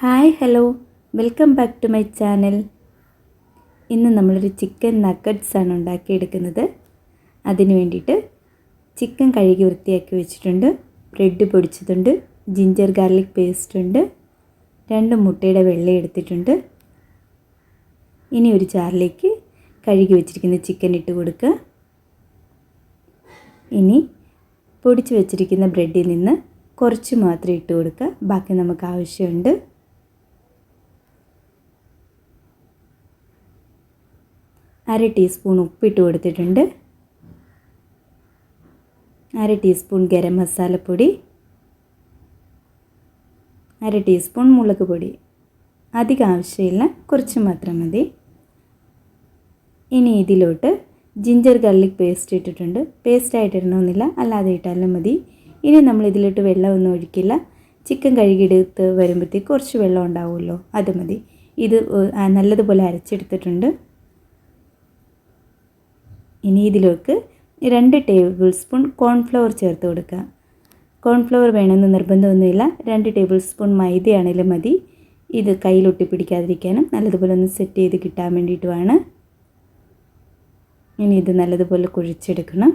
Hi hello. Welcome back to my channel. ഇന്ന് നമ്മളൊരു chicken ആണ് ഉണ്ടാക്കിയെടുക്കുന്നത്. അതിന് വേണ്ടിയിട്ട് ചിക്കൻ കഴുകി വൃത്തിയാക്കി വെച്ചിട്ടുണ്ട്. ബ്രെഡ് പൊടിച്ചതുണ്ട്. ജിഞ്ചർ ഗാർലിക് പേസ്റ്റ് ഉണ്ട്. രണ്ട് മുട്ടയുടെ വെള്ള എടുത്തിട്ടുണ്ട്. ഇനി ഒരു ചാറിലേക്ക് കഴുകി വെച്ചിരിക്കുന്ന ചിക്കൻ ഇട്ട് കൊടുക്കുക. ഇനി പൊടിച്ച് വെച്ചിരിക്കുന്ന ബ്രെഡിൽ നിന്ന് കുറച്ച് മാത്രം ഇട്ട് കൊടുക്കുക. ബാക്കി നമുക്ക് ആവശ്യമുണ്ട്. അര ടീസ്പൂൺ ഉപ്പിട്ട് കൊടുത്തിട്ടുണ്ട്. അര ടീസ്പൂൺ ഗരം മസാലപ്പൊടി. അര ടീസ്പൂൺ മുളക് പൊടി. അധികം ആവശ്യമില്ല കുറച്ച് മാത്രം മതി. ഇനി ഇതിലോട്ട് ജിഞ്ചർ ഗാർലിക് പേസ്റ്റ് ഇട്ടിട്ടുണ്ട്. പേസ്റ്റ് ആയിട്ട് ഇടണമെന്നില്ല അല്ലാതെ ഇട്ടാലും മതി. ഇനി നമ്മൾ ഇതിലോട്ട് വെള്ളമൊന്നും ഒഴിക്കില്ല. ചിക്കൻ കഴുകിയെടുത്ത് വരുമ്പോഴത്തേക്ക് കുറച്ച് വെള്ളം ഉണ്ടാവുമല്ലോ അത് മതി. ഇത് നല്ലതുപോലെ അരച്ചെടുത്തിട്ടുണ്ട്. ഇനി ഇതിലേക്ക് രണ്ട് ടേബിൾ സ്പൂൺ കോൺഫ്ലവർ ചേർത്ത് കൊടുക്കുക കോൺഫ്ലവർ വേണമെന്ന് നിർബന്ധമൊന്നുമില്ല. രണ്ട് ടേബിൾ സ്പൂൺ മൈദയാണെങ്കിലും മതി. ഇത് കയ്യിലൊട്ടി പിടിക്കാതിരിക്കാനും നല്ലതുപോലെ ഒന്ന് സെറ്റ് ചെയ്ത് കിട്ടാൻ വേണ്ടിയിട്ടുമാണ്. ഇനി ഇത് നല്ലതുപോലെ കുഴിച്ചെടുക്കണം.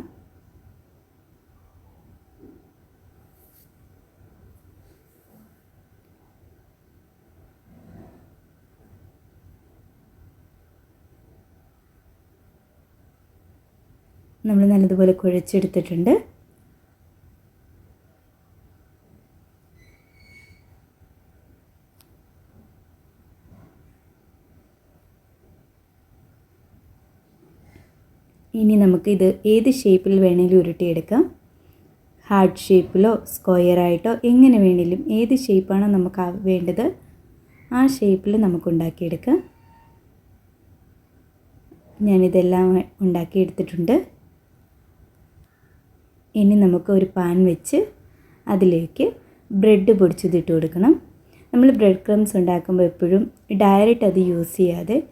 നമ്മൾ നല്ലതുപോലെ കുഴച്ചെടുത്തിട്ടുണ്ട്. ഇനി നമുക്ക് ഇത് ഏത് ഷേപ്പിൽ വേണമെങ്കിലും ഉരുട്ടിയെടുക്കാം. ഹാർഡ് ഷേപ്പിലോ സ്ക്വയറായിട്ടോ എങ്ങനെ വേണമെങ്കിലും ഏത് ഷേപ്പാണോ നമുക്ക് വേണ്ടത് ആ ഷേപ്പിൽ നമുക്ക് ഉണ്ടാക്കിയെടുക്കാം. ഞാനിതെല്ലാം ഉണ്ടാക്കിയെടുത്തിട്ടുണ്ട്. ഇനി നമുക്ക് ഒരു പാൻ വെച്ച് അതിലേക്ക് ബ്രെഡ് പൊടിച്ചതിട്ട് കൊടുക്കണം. നമ്മൾ ബ്രെഡ് ക്രംസ് ഉണ്ടാക്കുമ്പോൾ എപ്പോഴും ഡയറക്റ്റ് അത് യൂസ് ചെയ്യാതെ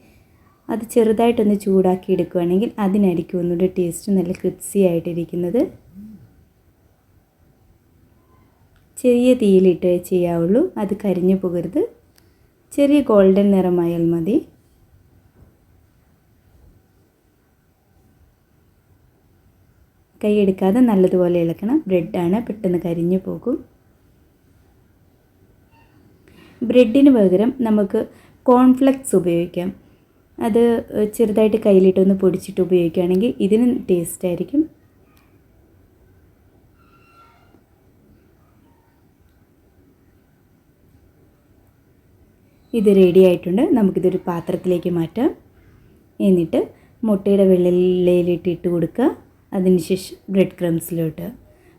അത് ചെറുതായിട്ടൊന്ന് ചൂടാക്കി എടുക്കുകയാണെങ്കിൽ അതിനായിരിക്കും ഒന്നുകൂടെ ടേസ്റ്റ് നല്ല ക്രിപ്സി ആയിട്ടിരിക്കുന്നത്. ചെറിയ തീയിലിട്ട് ചെയ്യാവുള്ളൂ. അത് കരിഞ്ഞു പോകരുത്. ചെറിയ ഗോൾഡൻ നിറമായാൽ മതി. കൈയെടുക്കാതെ നല്ലതുപോലെ ഇളക്കണം. ബ്രെഡാണ് പെട്ടെന്ന് കരിഞ്ഞു പോകും. ബ്രെഡിന് പകരം നമുക്ക് കോൺഫ്ലക്സ് ഉപയോഗിക്കാം. അത് ചെറുതായിട്ട് കയ്യിലിട്ടൊന്ന് പൊടിച്ചിട്ട് ഉപയോഗിക്കുകയാണെങ്കിൽ ഇതിന് ടേസ്റ്റ് ആയിരിക്കും. ഇത് റെഡി ആയിട്ടുണ്ട്. നമുക്കിതൊരു പാത്രത്തിലേക്ക് മാറ്റാം. എന്നിട്ട് മുട്ടയുടെ വെള്ളയിലിട്ട് ഇട്ട് കൊടുക്കുക. അതിനുശേഷം ബ്രെഡ് ക്രംസിലോട്ട്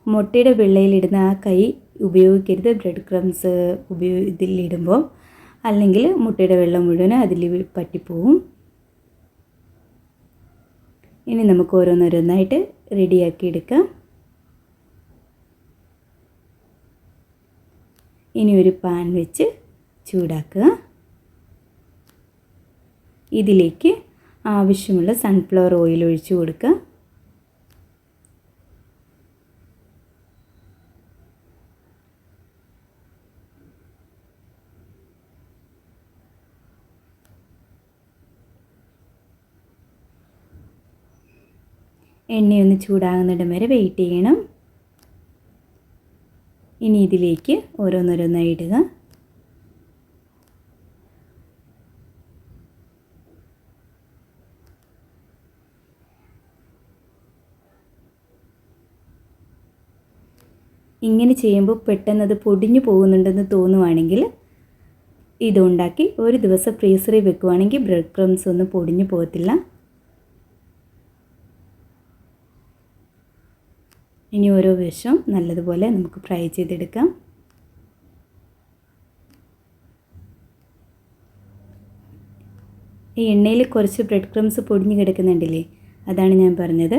മുട്ടയുടെ വെള്ളയിലിടുന്ന ആ കൈ ഉപയോഗിക്കരുത്. ബ്രെഡ് ക്രംസ് ഉപയോഗ ഇതിലിടുമ്പോൾ അല്ലെങ്കിൽ മുട്ടയുടെ വെള്ളം മുഴുവൻ അതിൽ പറ്റിപ്പോവും. ഇനി നമുക്ക് ഓരോന്നോരോന്നായിട്ട് റെഡിയാക്കി എടുക്കാം. ഇനി ഒരു പാൻ വെച്ച് ചൂടാക്കുക. ഇതിലേക്ക് ആവശ്യമുള്ള സൺഫ്ലവർ ഓയിൽ ഒഴിച്ച് കൊടുക്കുക. എണ്ണയൊന്ന് ചൂടാകുന്നിടം വരെ വെയിറ്റ് ചെയ്യണം. ഇനി ഇതിലേക്ക് ഓരോന്നോരോന്നായി ഇടുക. ഇങ്ങനെ ചെയ്യുമ്പോൾ പെട്ടെന്ന് അത് പൊടിഞ്ഞു പോകുന്നുണ്ടെന്ന് തോന്നുവാണെങ്കിൽ ഇതുണ്ടാക്കി ഒരു ദിവസം ഫ്രീസറിൽ വെക്കുവാണെങ്കിൽ ബ്രെഡ് ക്രംസ് ഒന്നും പൊടിഞ്ഞു പോകത്തില്ല. ഇനി ഓരോ വശവും നല്ലതുപോലെ നമുക്ക് ഫ്രൈ ചെയ്തെടുക്കാം. ഈ എണ്ണയിൽ കുറച്ച് ബ്രെഡ് ക്രംസ് പൊടിഞ്ഞു കിടക്കുന്നുണ്ടല്ലേ? അതാണ് ഞാൻ പറഞ്ഞത്.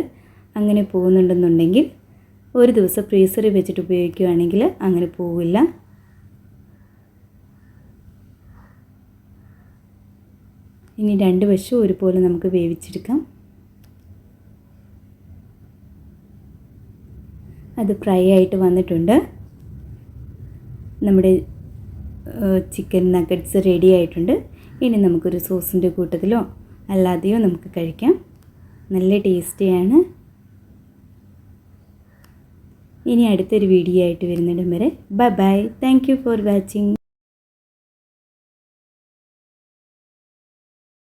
അങ്ങനെ പോകുന്നുണ്ടെന്നുണ്ടെങ്കിൽ ഒരു ദിവസം ഫ്രീസറിൽ വെച്ചിട്ട് ഉപയോഗിക്കുകയാണെങ്കിൽ അങ്ങനെ പോവില്ല. ഇനി രണ്ട് വശവും ഒരുപോലെ നമുക്ക് വേവിച്ചെടുക്കാം. അത് ഫ്രൈ ആയിട്ട് വന്നിട്ടുണ്ട്. നമ്മുടെ ചിക്കൻ നഗറ്റ്സ് റെഡി ആയിട്ടുണ്ട്. ഇനി നമുക്കൊരു സോസിന്റെ കൂട്ടത്തിലോ അല്ലാതെയോ നമുക്ക് കഴിക്കാം. നല്ല ടേസ്റ്റിയാണ് ഇനി അടുത്തൊരു വീഡിയോ ആയിട്ട് വരുന്നിടം വരെ. Bye bye thank for watching